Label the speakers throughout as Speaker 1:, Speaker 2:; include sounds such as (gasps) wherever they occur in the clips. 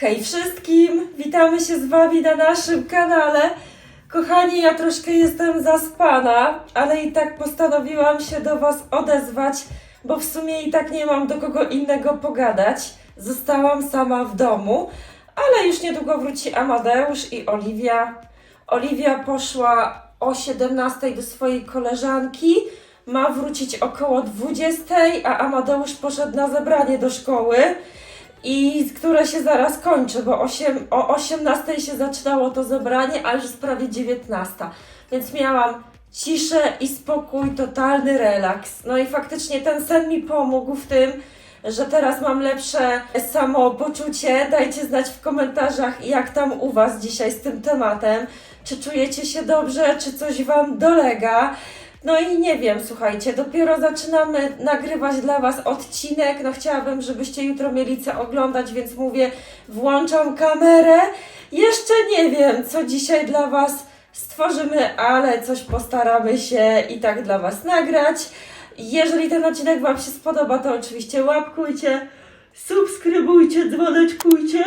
Speaker 1: Hej wszystkim! Witamy się z Wami na naszym kanale. Kochani, ja troszkę jestem zaspana, ale i tak postanowiłam się do Was odezwać, bo w sumie i tak nie mam do kogo innego pogadać. Zostałam sama w domu, ale już niedługo wróci Amadeusz i Oliwia. Oliwia poszła o 17 do swojej koleżanki, ma wrócić około 20, a Amadeusz poszedł na zebranie do szkoły i które się zaraz kończy, bo 8, o 18 się zaczynało to zebranie, a już jest prawie 19. Więc miałam ciszę i spokój, totalny relaks. No i faktycznie ten sen mi pomógł w tym, że teraz mam lepsze samopoczucie. Dajcie znać w komentarzach, jak tam u Was dzisiaj z tym tematem. Czy czujecie się dobrze, czy coś Wam dolega? No i nie wiem, słuchajcie, dopiero zaczynamy nagrywać dla Was odcinek. No chciałabym, żebyście jutro mieli co oglądać, więc mówię, włączam kamerę. Jeszcze nie wiem, co dzisiaj dla Was stworzymy, ale coś postaramy się i tak dla Was nagrać. Jeżeli ten odcinek Wam się spodoba, to oczywiście łapkujcie, subskrybujcie, dzwoneczkujcie.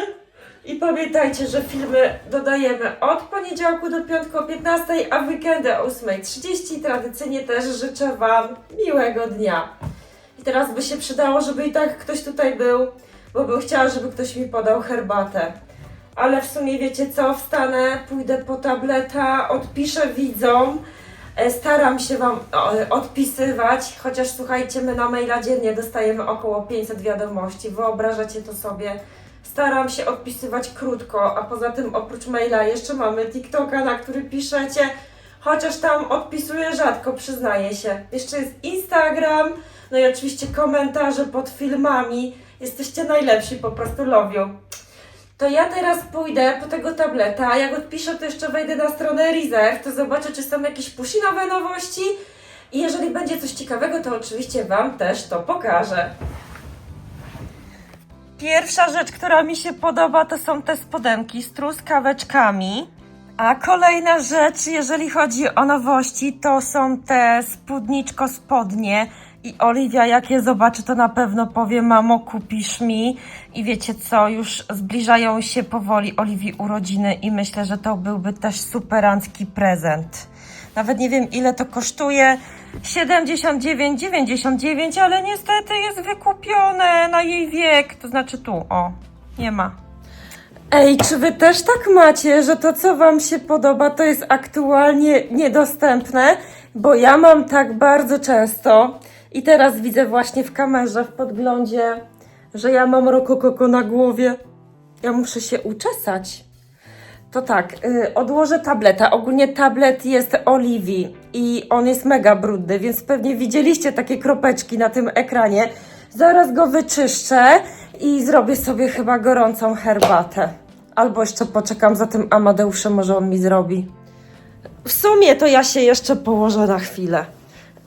Speaker 1: I pamiętajcie, że filmy dodajemy od poniedziałku do piątku o 15, a w weekendy o 8.30. Tradycyjnie też życzę Wam miłego dnia. I teraz by się przydało, żeby i tak ktoś tutaj był, bo bym chciała, żeby ktoś mi podał herbatę. Ale w sumie wiecie co, wstanę, pójdę po tableta, odpiszę widzom. E, Staram się Wam odpisywać, chociaż słuchajcie, my na maila dziennie dostajemy około 500 wiadomości. Wyobrażacie to sobie? Staram się odpisywać krótko, a poza tym oprócz maila jeszcze mamy TikToka, na który piszecie, chociaż tam odpisuję rzadko, przyznaję się. Jeszcze jest Instagram, no i oczywiście komentarze pod filmami. Jesteście najlepsi, po prostu lowią. To ja teraz pójdę po tego tableta, jak odpiszę, to jeszcze wejdę na stronę Reserve, to zobaczę, czy są jakieś pusinowe nowości i jeżeli będzie coś ciekawego, to oczywiście Wam też to pokażę. Pierwsza rzecz, która mi się podoba, to są te spodenki z truskaweczkami. A kolejna rzecz, jeżeli chodzi o nowości, to są te spódniczko spodnie. I Oliwia, jak je zobaczy, to na pewno powie, mamo, kupisz mi. I wiecie co, już zbliżają się powoli Oliwii urodziny i myślę, że to byłby też superancki prezent. Nawet nie wiem, ile to kosztuje. 79,99, ale niestety jest wykupione na jej wiek. To znaczy tu, o, nie ma. Ej, czy wy też tak macie, że to, co wam się podoba, to jest aktualnie niedostępne? Bo ja mam tak bardzo często i teraz widzę właśnie w kamerze, w podglądzie, że ja mam rokokoko na głowie. Ja muszę się uczesać. To tak, y, odłożę tableta. Ogólnie tablet jest Oliwii i on jest mega brudny, więc pewnie widzieliście takie kropeczki na tym ekranie. Zaraz go wyczyszczę i zrobię sobie chyba gorącą herbatę. Albo jeszcze poczekam za tym Amadeuszem, może on mi zrobi. W sumie to ja się jeszcze położę na chwilę.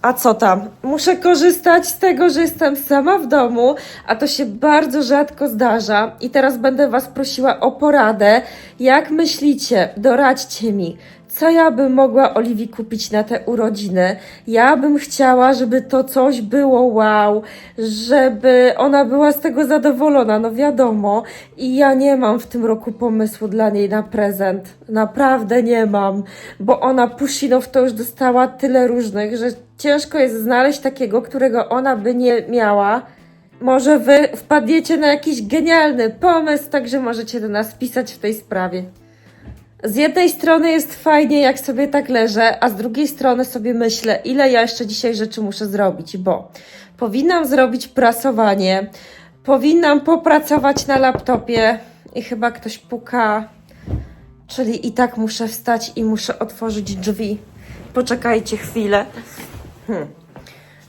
Speaker 1: A co tam? Muszę korzystać z tego, że jestem sama w domu, a to się bardzo rzadko zdarza. I teraz będę Was prosiła o poradę. Jak myślicie? Doradźcie mi. Co ja bym mogła Oliwii kupić na te urodziny? Ja bym chciała, żeby to coś było wow, żeby ona była z tego zadowolona, no wiadomo. I ja nie mam w tym roku pomysłu dla niej na prezent. Naprawdę nie mam, bo ona Pusinów to już dostała tyle różnych, że ciężko jest znaleźć takiego, którego ona by nie miała. Może wy wpadniecie na jakiś genialny pomysł, także możecie do nas pisać w tej sprawie. Z jednej strony jest fajnie, jak sobie tak leżę, a z drugiej strony sobie myślę, ile ja jeszcze dzisiaj rzeczy muszę zrobić, bo powinnam zrobić prasowanie, powinnam popracować na laptopie i chyba ktoś puka, czyli i tak muszę wstać i muszę otworzyć drzwi. Poczekajcie chwilę. Hmm.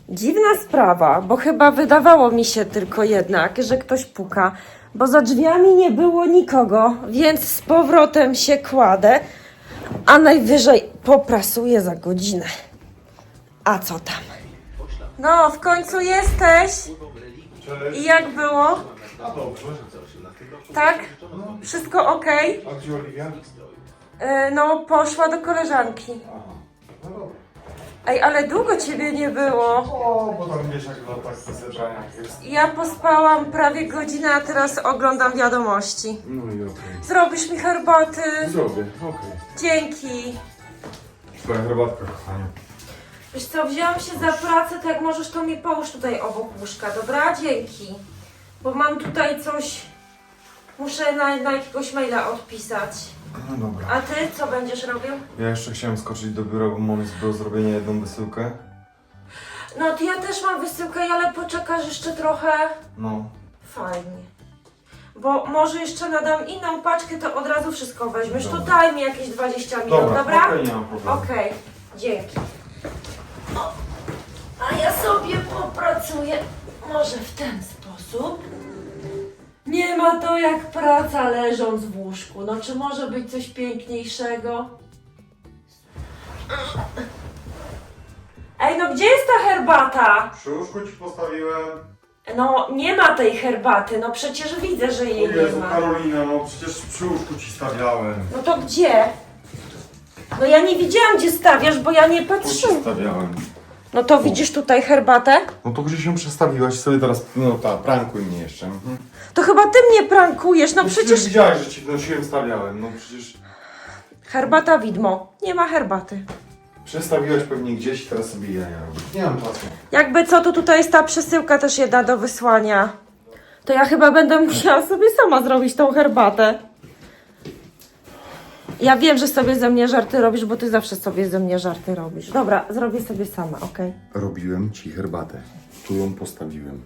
Speaker 1: Dziwna sprawa, bo chyba wydawało mi się tylko jednak, że ktoś puka, bo za drzwiami nie było nikogo, więc z powrotem się kładę, a najwyżej poprasuję za godzinę. A co tam? No, w końcu jesteś. I jak było?
Speaker 2: A dobrze.
Speaker 1: Tak? Wszystko ok?
Speaker 2: A gdzie Oliwia?
Speaker 1: no, poszła do koleżanki.
Speaker 2: Aha. No dobra.
Speaker 1: Ej, ale długo ciebie nie było.
Speaker 2: O, bo tam wiesz jak na tak zaseżaniach jest.
Speaker 1: Ja pospałam prawie godzinę, a teraz oglądam wiadomości.
Speaker 2: No i okej.
Speaker 1: Zrobisz mi herbaty?
Speaker 2: Zrobię, okej.
Speaker 1: Dzięki.
Speaker 2: Twoja herbatka, kochanie.
Speaker 1: Wiesz co, wzięłam się za pracę, to jak możesz, to mi połóż tutaj obok łóżka, dobra? Dzięki. Bo mam tutaj coś... Muszę na, na jakiegoś maila odpisać.
Speaker 2: No dobra.
Speaker 1: A ty co będziesz robił?
Speaker 2: Ja jeszcze chciałem skoczyć do biura, bo mam do zrobienia jedną wysyłkę.
Speaker 1: No to ja też mam wysyłkę, ale poczekasz jeszcze trochę.
Speaker 2: No.
Speaker 1: Fajnie. Bo może jeszcze nadam inną paczkę, to od razu wszystko weźmiesz. To
Speaker 2: Dobra.
Speaker 1: daj mi jakieś 20 minut,
Speaker 2: Dobra,
Speaker 1: dobra?
Speaker 2: okej, nie mam problemu.
Speaker 1: Okej, dzięki. O, a ja sobie popracuję może w ten sposób. Nie ma to jak praca leżąc w łóżku. No czy może być coś piękniejszego? Ej, no gdzie jest ta herbata?
Speaker 2: Przy łóżku ci postawiłem.
Speaker 1: No nie ma tej herbaty, no przecież widzę, że
Speaker 2: O
Speaker 1: jej nie
Speaker 2: Jezu,
Speaker 1: ma.
Speaker 2: Karolina, no przecież przy łóżku ci stawiałem.
Speaker 1: No to gdzie? No ja nie widziałam gdzie stawiasz, bo ja nie
Speaker 2: Tu ci
Speaker 1: patrzyłam.
Speaker 2: stawiałem.
Speaker 1: No to widzisz tutaj herbatę?
Speaker 2: No to gdzieś ją przestawiłaś sobie teraz, no ta, prankuj mnie jeszcze. Mhm.
Speaker 1: To chyba ty mnie prankujesz, no
Speaker 2: No
Speaker 1: przecież...
Speaker 2: widziałeś, że ci wnosiłem, stawiałem, no przecież
Speaker 1: Herbata widmo. Nie ma herbaty.
Speaker 2: przestawiłaś pewnie gdzieś i teraz sobie jaja robisz. Nie mam czasu.
Speaker 1: Jakby co, to tutaj jest ta przesyłka też jedna do wysłania. To ja chyba będę musiała sobie sama zrobić tą herbatę. Ja wiem, że sobie ze mnie żarty robisz, bo ty zawsze sobie ze mnie żarty robisz. Dobra, zrobię sobie sama, okej?
Speaker 2: Robiłem ci herbatę. Tu ją postawiłem.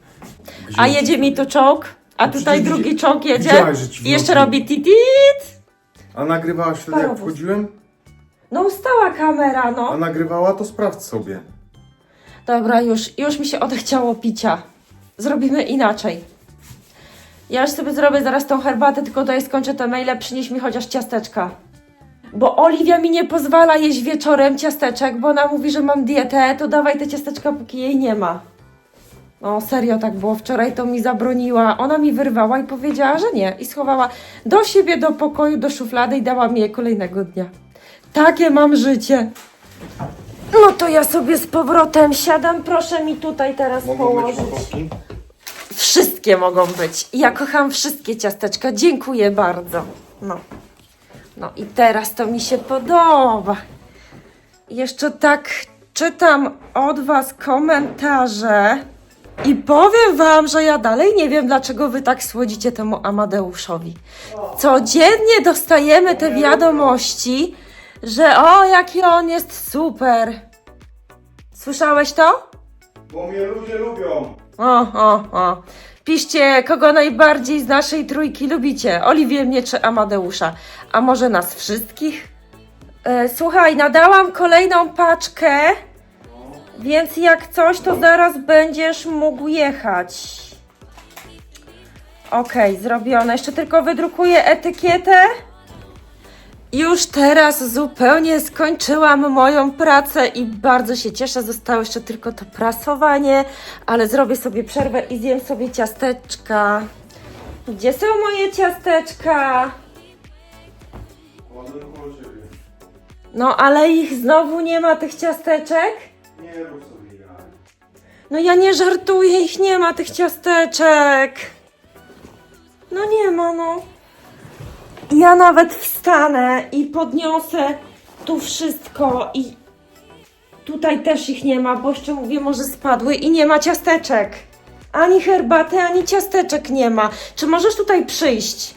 Speaker 1: A jedzie mi tu czołg, a
Speaker 2: No
Speaker 1: tutaj
Speaker 2: przecież
Speaker 1: drugi
Speaker 2: widzi-
Speaker 1: czołg jedzie
Speaker 2: widziałaś, że ci
Speaker 1: i jeszcze robi titit.
Speaker 2: A nagrywałaś wtedy jak
Speaker 1: Parowóz.
Speaker 2: wchodziłem?
Speaker 1: No ustała kamera,
Speaker 2: A
Speaker 1: no.
Speaker 2: nagrywała to sprawdź sobie.
Speaker 1: Dobra, już, już mi się odechciało picia. Zrobimy inaczej. Ja już sobie zrobię zaraz tą herbatę, tylko tutaj skończę te maile, przynieś mi chociaż ciasteczka. Bo Oliwia mi nie pozwala jeść wieczorem ciasteczek, bo ona mówi, że mam dietę, to dawaj te ciasteczka, póki jej nie ma. No serio tak było, wczoraj to mi zabroniła, ona mi wyrwała i powiedziała, że nie. I schowała do siebie, do pokoju, do szuflady i dała mi je kolejnego dnia. Takie mam życie. No to ja sobie z powrotem siadam. Proszę mi tutaj teraz położyć. Wszystkie mogą być. Ja kocham wszystkie ciasteczka. Dziękuję bardzo. No. No i teraz to mi się podoba. Jeszcze tak czytam od Was komentarze i powiem Wam, że ja dalej nie wiem, dlaczego Wy tak słodzicie temu Amadeuszowi. Codziennie dostajemy te wiadomości, że o, jaki on jest super. Słyszałeś to?
Speaker 2: Bo mnie ludzie lubią.
Speaker 1: O, o, o. Piszcie, kogo najbardziej z naszej trójki lubicie. Oliwię mnie czy Amadeusza. A może nas wszystkich? E, słuchaj, nadałam kolejną paczkę, więc jak coś, to zaraz będziesz mógł jechać. Okej, zrobione. Jeszcze tylko wydrukuję etykietę. Już teraz zupełnie skończyłam moją pracę i bardzo się cieszę. Zostało jeszcze tylko to prasowanie, ale zrobię sobie przerwę i zjem sobie ciasteczka. Gdzie są moje ciasteczka? No, ale ich znowu nie ma, tych ciasteczek?
Speaker 2: Nie rób sobie.
Speaker 1: No ja nie żartuję, ich nie ma, tych ciasteczek. No nie ma, no. Ja nawet wstanę i podniosę tu wszystko i tutaj też ich nie ma, bo jeszcze mówię, może spadły i nie ma ciasteczek. Ani herbaty, ani ciasteczek nie ma. Czy możesz tutaj przyjść?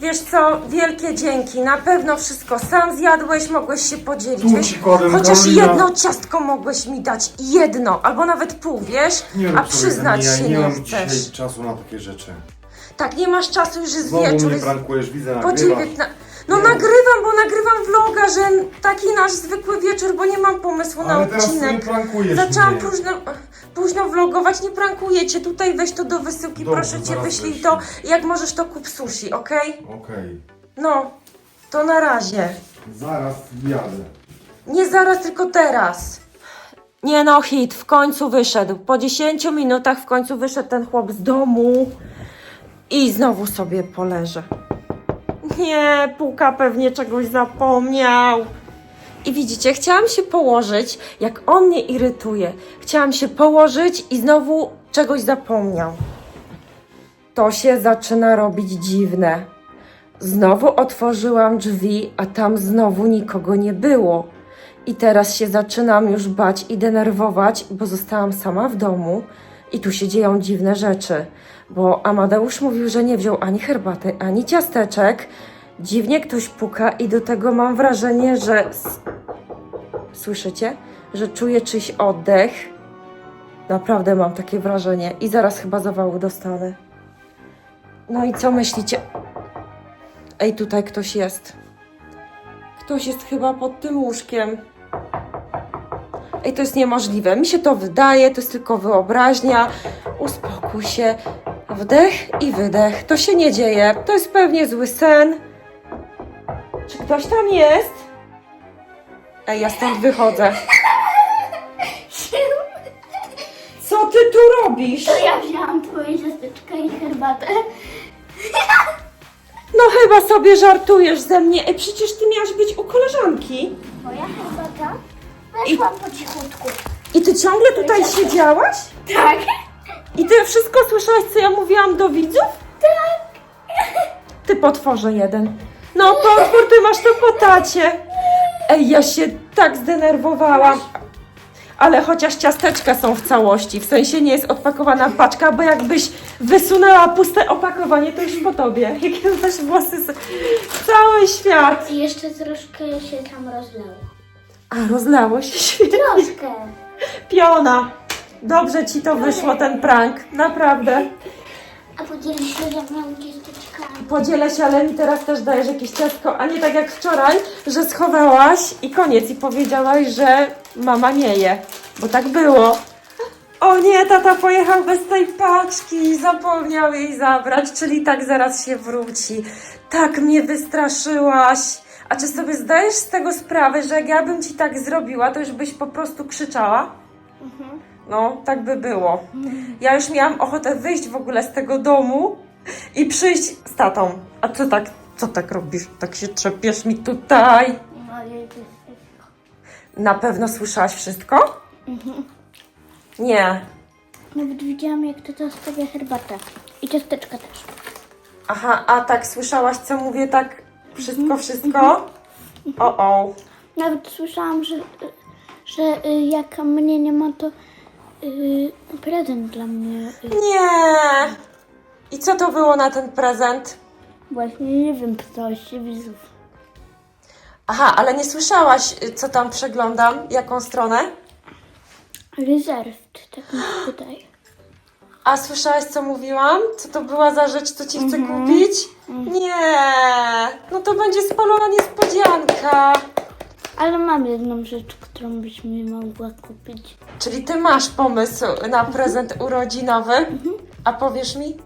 Speaker 1: Wiesz co, wielkie dzięki. Na pewno wszystko sam zjadłeś, mogłeś się podzielić. Wiesz, chociaż
Speaker 2: Karolina.
Speaker 1: jedno ciastko mogłeś mi dać. Jedno, albo nawet pół, wiesz?
Speaker 2: Nie
Speaker 1: A
Speaker 2: rób sobie
Speaker 1: przyznać
Speaker 2: jaj,
Speaker 1: się
Speaker 2: nie
Speaker 1: nie
Speaker 2: mam
Speaker 1: chcesz.
Speaker 2: dzisiaj czasu na takie rzeczy.
Speaker 1: Tak, nie masz czasu, już jest
Speaker 2: Znowu
Speaker 1: wieczór.
Speaker 2: mnie
Speaker 1: Jest
Speaker 2: prankujesz, widzę,
Speaker 1: po
Speaker 2: nagrywasz.
Speaker 1: 19. No
Speaker 2: Nie.
Speaker 1: nagrywam, bo nagrywam vloga, że taki nasz zwykły wieczór, bo nie mam pomysłu na
Speaker 2: Ale teraz sobie
Speaker 1: odcinek.
Speaker 2: prankujesz
Speaker 1: Zaczęłam
Speaker 2: mnie.
Speaker 1: późno, późno vlogować, nie prankuję cię. Tutaj weź to do wysyłki,
Speaker 2: Dobrze,
Speaker 1: proszę cię,
Speaker 2: zaraz
Speaker 1: wyślij
Speaker 2: wyślę.
Speaker 1: to. Jak możesz, to kup sushi, okej?
Speaker 2: Okej.
Speaker 1: No, to na razie.
Speaker 2: Zaraz jadę.
Speaker 1: Nie zaraz, tylko teraz. Nie no, hit, w końcu wyszedł. Po 10 minutach w końcu wyszedł ten chłop z domu i znowu sobie poleże. Nie, Puka pewnie czegoś zapomniał. I widzicie, chciałam się położyć, jak on mnie irytuje. Chciałam się położyć i znowu czegoś zapomniał. To się zaczyna robić dziwne. Znowu otworzyłam drzwi, a tam znowu nikogo nie było. I teraz się zaczynam już bać i denerwować, bo zostałam sama w domu i tu się dzieją dziwne rzeczy. Bo Amadeusz mówił, że nie wziął ani herbaty, ani ciasteczek. Dziwnie ktoś puka i do tego mam wrażenie, że. Słyszycie? Że czuję czyjś oddech. Naprawdę mam takie wrażenie i zaraz chyba zawału dostanę. No i co myślicie? Ej, tutaj ktoś jest. Ktoś jest chyba pod tym łóżkiem. Ej, to jest niemożliwe. Mi się to wydaje, to jest tylko wyobraźnia. Uspokój się. Wdech i wydech. To się nie dzieje. To jest pewnie zły sen. Czy ktoś tam jest? Ej, ja stąd wychodzę. Co ty tu robisz?
Speaker 3: To ja wzięłam twoje ciasteczka i herbatę.
Speaker 1: No chyba sobie żartujesz ze mnie. Ej, przecież ty miałaś być u koleżanki.
Speaker 3: Moja herbata. Weszłam po cichutku.
Speaker 1: I ty ciągle tutaj siedziałaś?
Speaker 3: Tak?
Speaker 1: I ty wszystko słyszałaś, co ja mówiłam do widzów? Tak. Ty potworze jeden. No, potwór, ty masz to po tacie. Ej, ja się tak zdenerwowałam. Ale chociaż ciasteczka są w całości, w sensie nie jest odpakowana paczka, bo jakbyś wysunęła puste opakowanie, to już po tobie. (laughs) Jakie masz włosy, s- cały świat.
Speaker 3: I jeszcze troszkę się tam rozlało.
Speaker 1: A, rozlało się świetnie.
Speaker 3: Troszkę.
Speaker 1: Piona. Dobrze ci to wyszło, ten prank. Naprawdę.
Speaker 3: A podzieli się ze mną ciasteczkami.
Speaker 1: Podzielę się, ale mi teraz też dajesz jakieś ciastko, a nie tak jak wczoraj, że schowałaś i koniec i powiedziałaś, że mama nie je, bo tak było. O nie, tata pojechał bez tej paczki, zapomniał jej zabrać, czyli tak zaraz się wróci. Tak mnie wystraszyłaś. A czy sobie zdajesz z tego sprawę, że jak ja bym ci tak zrobiła, to już byś po prostu krzyczała? No, tak by było. Ja już miałam ochotę wyjść w ogóle z tego domu i przyjść z tatą. A co tak, co tak robisz? Tak się trzepiesz mi tutaj.
Speaker 3: Ciasteczko.
Speaker 1: Na pewno słyszałaś wszystko? Nie.
Speaker 3: Nawet widziałam, jak to zostawia herbatę. I ciasteczka też.
Speaker 1: Aha, a tak słyszałaś, co mówię, tak wszystko, wszystko? O, o.
Speaker 3: Nawet słyszałam, że, że y, jak mnie nie ma, to y, prezent dla mnie. Y,
Speaker 1: Nie. I co to było na ten prezent?
Speaker 3: właśnie nie wiem, pytałaś się widzów.
Speaker 1: Aha, ale nie słyszałaś, y, co tam przeglądam, jaką stronę?
Speaker 3: Reserved, tak mi się (gasps) wydaje.
Speaker 1: A słyszałaś, co mówiłam? Co to była za rzecz, co ci chcę kupić? Nie. No to będzie spalona niespodzianka.
Speaker 3: Ale mam jedną rzecz, którą byś mi mogła kupić.
Speaker 1: Czyli ty masz pomysł na prezent urodzinowy? A powiesz mi?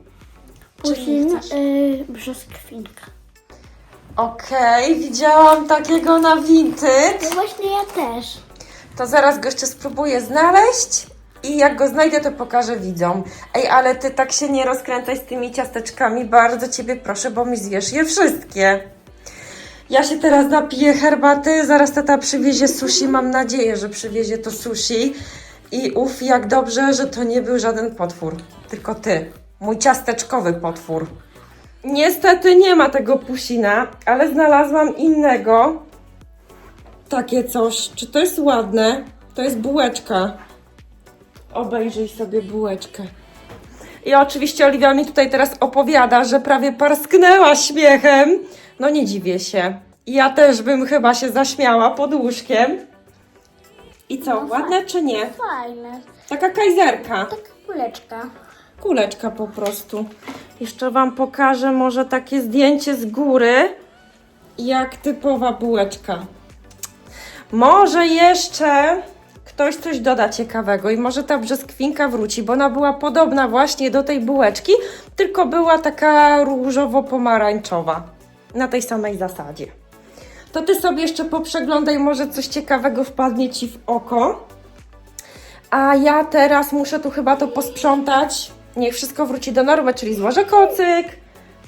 Speaker 1: Chcesz?
Speaker 3: y, brzoskwinka.
Speaker 1: Okej, widziałam takiego na Vinted.
Speaker 3: No właśnie ja też.
Speaker 1: To zaraz go jeszcze spróbuję znaleźć i jak go znajdę, to pokażę widzom. Ej, ale ty tak się nie rozkręcaj z tymi ciasteczkami, bardzo ciebie proszę, bo mi zjesz je wszystkie. Ja się teraz napiję herbaty, zaraz tata przywiezie sushi, mam nadzieję, że przywiezie to sushi. I uf, jak dobrze, że to nie był żaden potwór, tylko ty, mój ciasteczkowy potwór. Niestety nie ma tego pusina, ale znalazłam innego. Takie coś. Czy to jest ładne? To jest bułeczka. Obejrzyj sobie bułeczkę. I oczywiście Oliwia mi tutaj teraz opowiada, że prawie parsknęła śmiechem. No nie dziwię się. Ja też bym chyba się zaśmiała pod łóżkiem. I co,
Speaker 3: No
Speaker 1: ładne czy nie?
Speaker 3: Fajne.
Speaker 1: Taka kajzerka.
Speaker 3: Taka kuleczka.
Speaker 1: Kuleczka po prostu. Jeszcze Wam pokażę może takie zdjęcie z góry, jak typowa bułeczka. Może jeszcze ktoś coś doda ciekawego i może ta brzoskwinka wróci, bo ona była podobna właśnie do tej bułeczki, tylko była taka różowo-pomarańczowa. Na tej samej zasadzie. To Ty sobie jeszcze poprzeglądaj, może coś ciekawego wpadnie Ci w oko. A ja teraz muszę tu chyba to posprzątać. Niech wszystko wróci do normy, czyli złożę kocyk.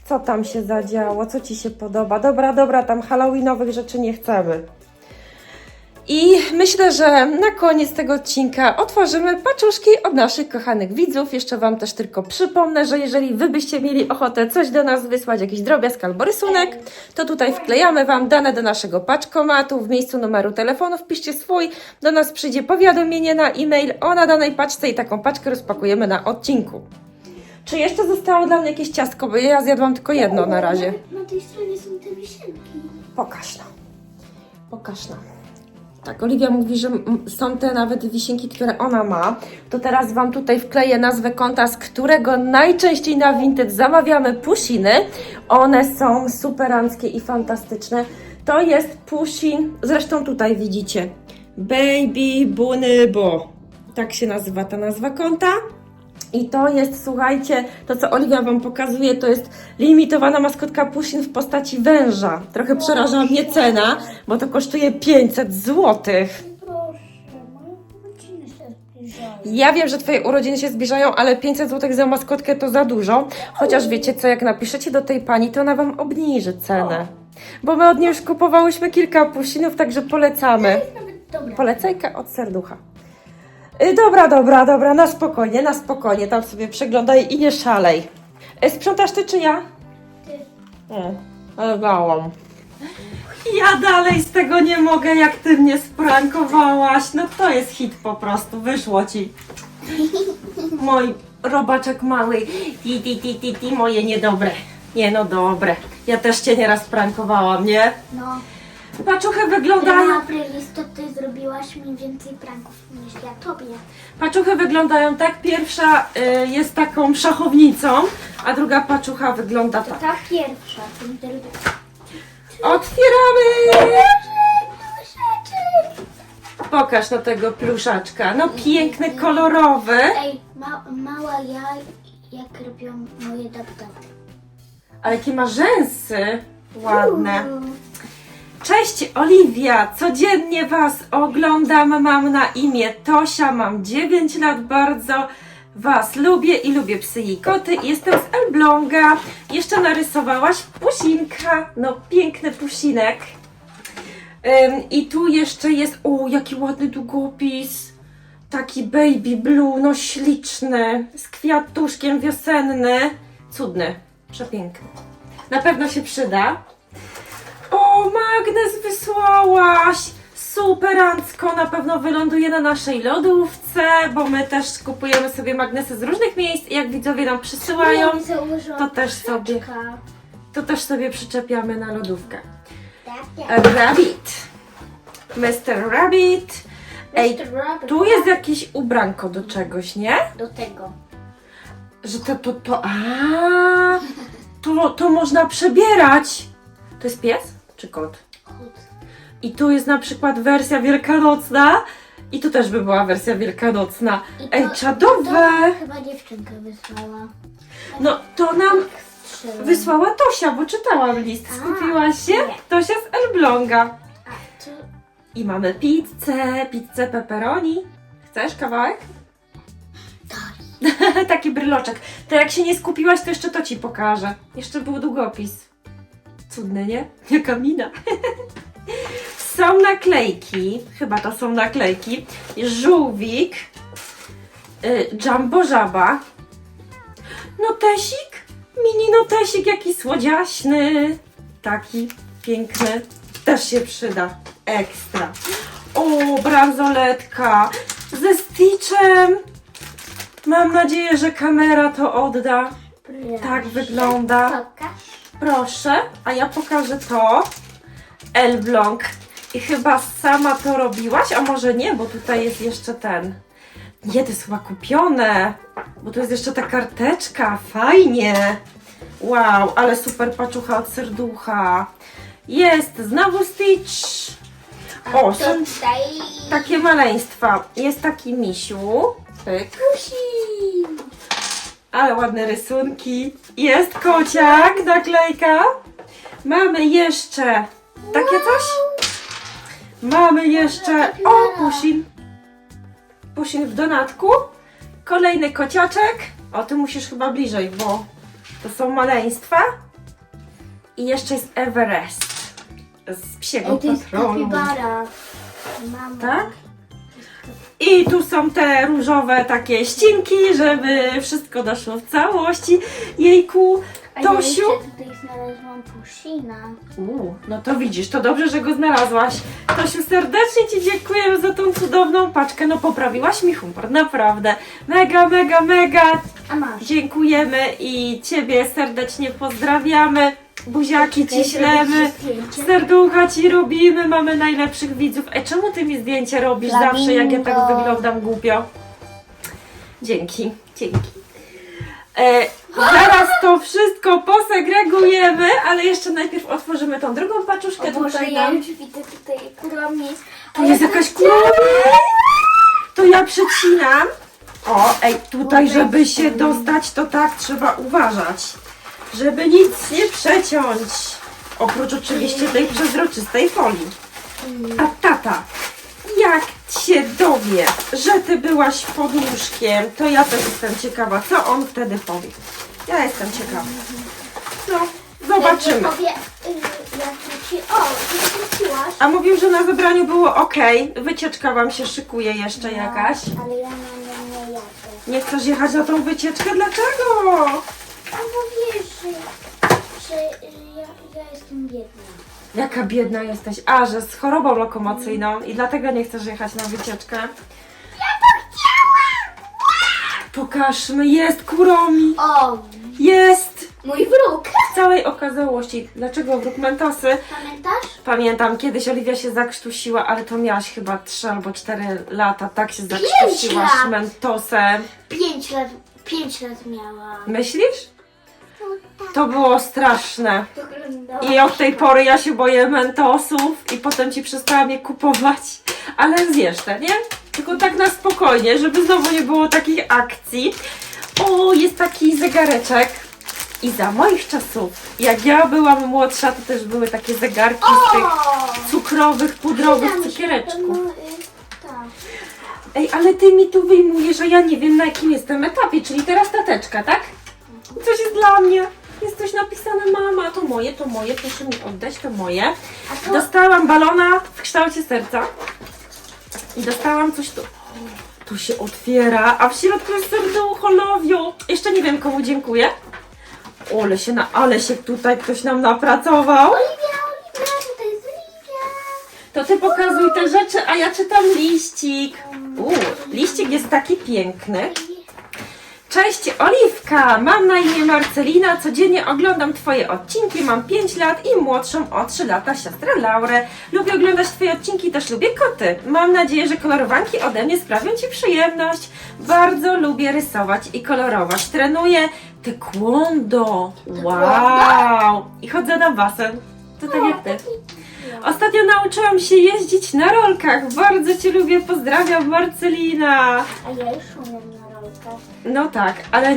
Speaker 1: Co tam się zadziało? Co ci się podoba? Dobra, dobra, tam halloweenowych rzeczy nie chcemy. I myślę, że na koniec tego odcinka otworzymy paczuszki od naszych kochanych widzów. Jeszcze Wam też tylko przypomnę, że jeżeli Wy byście mieli ochotę coś do nas wysłać, jakiś drobiazg albo rysunek, to tutaj wklejamy Wam dane do naszego paczkomatu. W miejscu numeru telefonu wpiszcie swój, do nas przyjdzie powiadomienie na e-mail o nadanej paczce i taką paczkę rozpakujemy na odcinku. Czy jeszcze zostało dla mnie jakieś ciastko, bo ja zjadłam tylko jedno na razie.
Speaker 3: Na tej stronie są te wisienki.
Speaker 1: Pokaż nam. Pokaż nam. Tak, Oliwia mówi, że są te nawet wisienki, które ona ma. To teraz Wam tutaj wkleję nazwę konta, z którego najczęściej na Vinted zamawiamy pusiny. One są superanckie i fantastyczne. To jest pusin, zresztą tutaj widzicie, Baby Bunybo. Tak się nazywa ta nazwa konta. I to jest, słuchajcie, to co Oliwia Wam pokazuje, to jest limitowana maskotka Pusin w postaci węża. Trochę przeraża mnie cena, bo to kosztuje 500 złotych. Ja wiem, że Twoje urodziny się zbliżają, ale 500 zł za maskotkę to za dużo. Chociaż wiecie co, jak napiszecie do tej pani, to ona Wam obniży cenę. Bo my od niej już kupowałyśmy kilka pusinów, także polecamy. Polecajka od serducha. Y, Dobra, dobra, dobra, na spokojnie, na spokojnie, tam sobie przeglądaj i nie szalej. Y, Sprzątasz ty czy ja?
Speaker 3: Ty.
Speaker 1: O, ale bałam. Ja dalej z tego nie mogę, jak ty mnie sprankowałaś. No to jest hit po prostu, wyszło ci. Mój robaczek mały, ti, ti, ti, ti, ti, moje niedobre. Nie no dobre. Ja też cię nieraz prankowałam, nie?
Speaker 3: No,
Speaker 1: Paczuchy wyglądają...
Speaker 3: playlist to ty zrobiłaś mi więcej pranków niż ja tobie.
Speaker 1: Paczuchy wyglądają tak. Pierwsza y, jest taką szachownicą, a druga paczucha wygląda
Speaker 3: To
Speaker 1: tak.
Speaker 3: ta pierwsza, ten drugi.
Speaker 1: Otwieramy! Pokaż na tego pluszaczka. No piękny, kolorowy.
Speaker 3: Ej, ma, mała ja, jak robią moje dabdaby.
Speaker 1: Ale jakie ma rzęsy. Ładne.
Speaker 3: Uuu.
Speaker 1: Cześć Oliwia, codziennie Was oglądam, mam na imię Tosia, mam 9 lat, bardzo Was lubię i lubię psy i koty. Jestem z Elbląga. Jeszcze narysowałaś pusinka, no piękny pusinek. Ym, I tu jeszcze jest, o jaki ładny długopis. Taki baby blue, no śliczny, z kwiatuszkiem wiosenny. Cudny, przepiękny. Na pewno się przyda. O, magnes wysłałaś! Superancko, na pewno wyląduje na naszej lodówce, bo my też kupujemy sobie magnesy z różnych miejsc i jak widzowie nam przysyłają, to też sobie, to też sobie przyczepiamy na lodówkę.
Speaker 3: Tak, tak.
Speaker 1: Rabbit. Mr. Rabbit. Ej, tu jest jakieś ubranko do czegoś, nie?
Speaker 3: Do tego.
Speaker 1: Że to, to, to, a, to, to można przebierać. To jest pies czy kot?
Speaker 3: Chód.
Speaker 1: I tu jest na przykład wersja wielkanocna. I tu też by była wersja wielkanocna.
Speaker 3: I
Speaker 1: Ej,
Speaker 3: to-
Speaker 1: czadowe!
Speaker 3: To chyba dziewczynka wysłała.
Speaker 1: No to nam
Speaker 3: Strzelam.
Speaker 1: wysłała Tosia, bo czytałam list.
Speaker 3: A,
Speaker 1: Skupiłaś się? Tosia z Elbląga.
Speaker 3: To...
Speaker 1: I mamy pizzę, pizzę pepperoni. Chcesz kawałek?
Speaker 3: Tak. (laughs)
Speaker 1: Taki bryloczek. To jak się nie skupiłaś, to jeszcze to ci pokażę. Jeszcze był długopis. Cudny, nie? (laughs) Jaka mina. (laughs) są naklejki. Chyba to są naklejki. Żółwik. Y, Jumbo żaba. Notesik. Mini notesik, jaki słodziaśny. Taki piękny. Też się przyda. Ekstra. O, bransoletka. Ze Stitchem. Mam nadzieję, że kamera to odda. Tak wygląda.
Speaker 3: Pokaż.
Speaker 1: Proszę, a ja pokażę to. Elbląg. I chyba sama to robiłaś, a może nie, bo tutaj jest jeszcze ten. Nie, to jest chyba kupione. Bo tu jest jeszcze ta karteczka. Fajnie. Wow, ale super paczucha od serducha. Jest, znowu Stitch. O, są takie maleństwa. Jest taki misiu. Pyk. Ale ładne rysunki. Jest kociak, naklejka. Mamy jeszcze takie coś. Mamy jeszcze, o, pusin. Pusin w donatku. Kolejny kociaczek. O, ty musisz chyba bliżej, bo to są maleństwa. I jeszcze jest Everest z psiego
Speaker 3: Ej, to jest
Speaker 1: patrolu.
Speaker 3: kapibara. Mama.
Speaker 1: Tak? I tu są te różowe takie ścinki, żeby wszystko doszło w całości. Jejku,
Speaker 3: A ja
Speaker 1: Tosiu.
Speaker 3: tutaj znalazłam pusina.
Speaker 1: Uuu, no to widzisz, to dobrze, że go znalazłaś. Tosiu, serdecznie Ci dziękuję za tą cudowną paczkę. No poprawiłaś mi humor, naprawdę. Mega, mega, mega.
Speaker 3: A masz.
Speaker 1: Dziękujemy i Ciebie serdecznie pozdrawiamy. Buziaki Ci ślemy. Serducha Ci robimy, mamy najlepszych widzów. Ej, czemu Ty mi zdjęcie robisz zawsze, jak ja tak
Speaker 3: Flamingo.
Speaker 1: wyglądam głupio? Dzięki, dzięki. E, zaraz to wszystko posegregujemy, ale jeszcze najpierw otworzymy tą drugą paczuszkę
Speaker 3: O Boże,
Speaker 1: tutaj.
Speaker 3: ja
Speaker 1: nam.
Speaker 3: już widzę tutaj kuromi.
Speaker 1: Tu jest jakaś kula. To ja przecinam. O, ej, tutaj, żeby się dostać, to tak trzeba uważać. Żeby nic nie przeciąć. Oprócz oczywiście tej przezroczystej folii. A tata, jak się dowie, że ty byłaś pod łóżkiem, to ja też jestem ciekawa, co on wtedy powie. Ja jestem ciekawa. No, zobaczymy.
Speaker 3: Powie, y. O, wróciłaś.
Speaker 1: A mówił, że na zebraniu było ok. Wycieczka wam się szykuje jeszcze jakaś.
Speaker 3: Ale ja na nią nie jadę.
Speaker 1: Nie chcesz jechać na tą wycieczkę? Dlaczego?
Speaker 3: A bo wiesz, że, że ja, ja jestem biedna.
Speaker 1: Jaka biedna jesteś. A, że z chorobą lokomocyjną i dlatego nie chcesz jechać na wycieczkę.
Speaker 3: Ja to chciałam!
Speaker 1: Pokażmy, jest kuromi.
Speaker 3: O,
Speaker 1: Jest!
Speaker 3: mój wróg.
Speaker 1: W całej okazałości. Dlaczego wróg Mentosy?
Speaker 3: Pamiętasz?
Speaker 1: Pamiętam, kiedyś Oliwia się zakrztusiła, ale to miałaś chyba 3 albo 4 lata. Tak się zakrztusiłaś
Speaker 3: lat.
Speaker 1: Mentosem.
Speaker 3: Pięć lat, pięć lat miałam.
Speaker 1: Myślisz? To było straszne. I od tej pory ja się boję mentosów i potem ci przestałam je kupować. Ale zjesz te, nie? Tylko tak na spokojnie, żeby znowu nie było takich akcji. O, jest taki zegareczek. I za moich czasów, jak ja byłam młodsza, to też były takie zegarki z tych cukrowych, pudrowych cukiereczków.
Speaker 3: Tak.
Speaker 1: Ej, ale ty mi tu wyjmujesz, a ja nie wiem na jakim jestem etapie, czyli teraz tateczka, tak? Coś jest dla mnie. Jest coś napisane, mama, to moje, to moje, proszę mi oddać, to moje.
Speaker 3: To
Speaker 1: Dostałam balona w kształcie serca i dostałam coś tu. Tu się otwiera, a w środku jest serducho Lowiu. Jeszcze nie wiem komu dziękuję. O, ale się, na, ale się tutaj ktoś nam napracował.
Speaker 3: Oliwia, Oliwia, tutaj jest Oliwia.
Speaker 1: To ty pokazuj te rzeczy, a ja czytam liścik. U, liścik jest taki piękny. Cześć Oliwka, mam na imię Marcelina, codziennie oglądam Twoje odcinki, mam 5 lat i młodszą o 3 lata siostrę Laurę. Lubię oglądać Twoje odcinki, też lubię koty. Mam nadzieję, że kolorowanki ode mnie sprawią Ci przyjemność. Bardzo lubię rysować i kolorować. Trenuję taekwondo. Wow! I chodzę na basen. To tak jak Ty. Ostatnio nauczyłam się jeździć na rolkach. Bardzo Cię lubię, pozdrawiam Marcelina.
Speaker 3: A ja już umiem.
Speaker 1: No tak, ale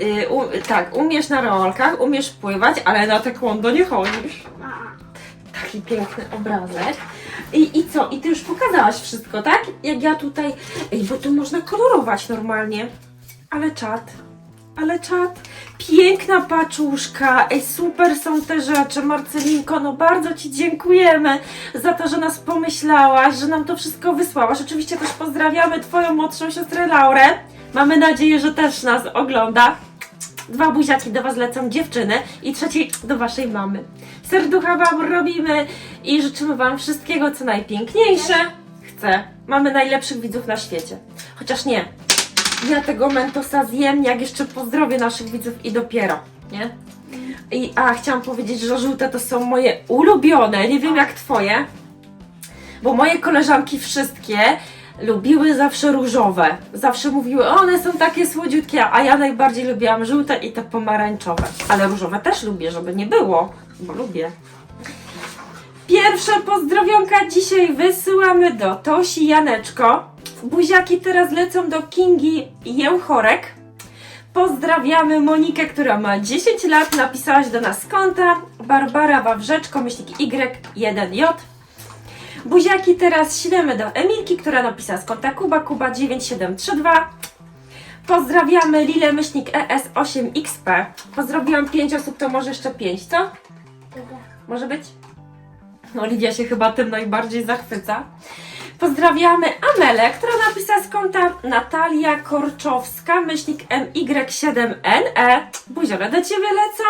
Speaker 1: y, u, tak, umiesz na rolkach, umiesz pływać, ale na taekwondo nie chodzisz. Taki piękny obrazek. I, I co? I ty już pokazałaś wszystko, tak? Jak ja tutaj. Ej, bo tu można kolorować normalnie. Ale czad. Ale czad. Piękna paczuszka. Ej, super są te rzeczy, Marcelinko. No bardzo Ci dziękujemy za to, że nas pomyślałaś, że nam to wszystko wysłałaś. Oczywiście też pozdrawiamy Twoją młodszą siostrę Laurę. Mamy nadzieję, że też nas ogląda. Dwa buziaki do Was lecą dziewczyny i trzeci do Waszej mamy. Serducha Wam robimy i życzymy Wam wszystkiego, co najpiękniejsze. Chcę. Mamy najlepszych widzów na świecie. Chociaż nie. Ja tego mentosa zjem, jak jeszcze pozdrowię naszych widzów i dopiero, nie? I, a chciałam powiedzieć, że żółte to są moje ulubione. Nie wiem jak Twoje. Bo moje koleżanki wszystkie lubiły zawsze różowe. Zawsze mówiły, one są takie słodziutkie, a ja najbardziej lubiłam żółte i te pomarańczowe. Ale różowe też lubię, żeby nie było, bo lubię. Pierwsza pozdrowionka dzisiaj wysyłamy do Tosi Janeczko. Buziaki teraz lecą do Kingi Jełchorek. Pozdrawiamy Monikę, która ma 10 lat, napisałaś do nas konta. Barbara Wawrzeczko, myślnik Y1J. Buziaki teraz ślemy do Emilki, która napisała z konta Kuba Kuba 9732. Pozdrawiamy Lilę Myślnik E ES8XP. Pozdrowiłam 5 osób, to może jeszcze 5, co?
Speaker 3: dobra.
Speaker 1: Może być? Oliwia się chyba tym najbardziej zachwyca. Pozdrawiamy Amelę, która napisała z konta Natalia Korczowska, myślnik MY7NE. Buziole do Ciebie lecą.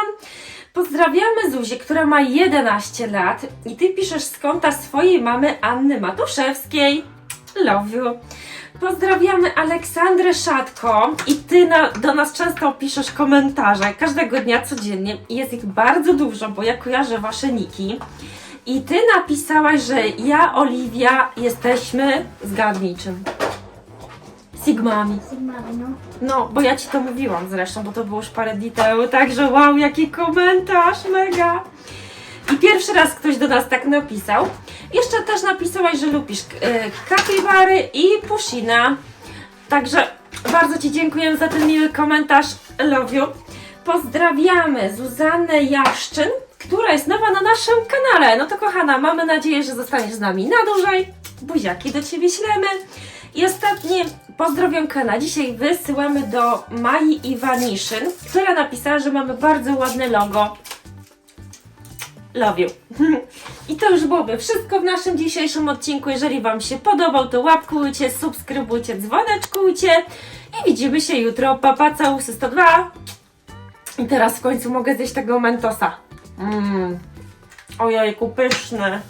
Speaker 1: Pozdrawiamy Zuzię, która ma 11 lat i Ty piszesz z konta swojej mamy Anny Matuszewskiej. Love you. Pozdrawiamy Aleksandrę Szatko i Ty na, do nas często piszesz komentarze, każdego dnia codziennie i jest ich bardzo dużo, bo ja kojarzę Wasze niki. I Ty napisałaś, że ja, Oliwia, jesteśmy, zgadnij czym? Sigmami.
Speaker 3: Sigmami, no.
Speaker 1: No, bo ja Ci to mówiłam zresztą, bo to było już parę dni temu, także wow, jaki komentarz, mega! I pierwszy raz ktoś do nas tak napisał. Jeszcze też napisałaś, że lubisz kapibary i pushina. Także bardzo Ci dziękuję za ten miły komentarz, love you. Pozdrawiamy Zuzannę Jaszczyn, która jest nowa na naszym kanale. No to kochana, mamy nadzieję, że zostaniesz z nami na dłużej. Buziaki do Ciebie ślemy. I ostatnie pozdrowionka dzisiaj wysyłamy do Mai Iwaniszyn, która napisała, że mamy bardzo ładne logo. Love you. (laughs) I to już byłoby wszystko w naszym dzisiejszym odcinku. Jeżeli Wam się podobał, to łapkujcie, subskrybujcie, dzwoneczkujcie i widzimy się jutro. Papa całusy 102. I teraz w końcu mogę zjeść tego mentosa. Mmm. Ojejku, pyszny.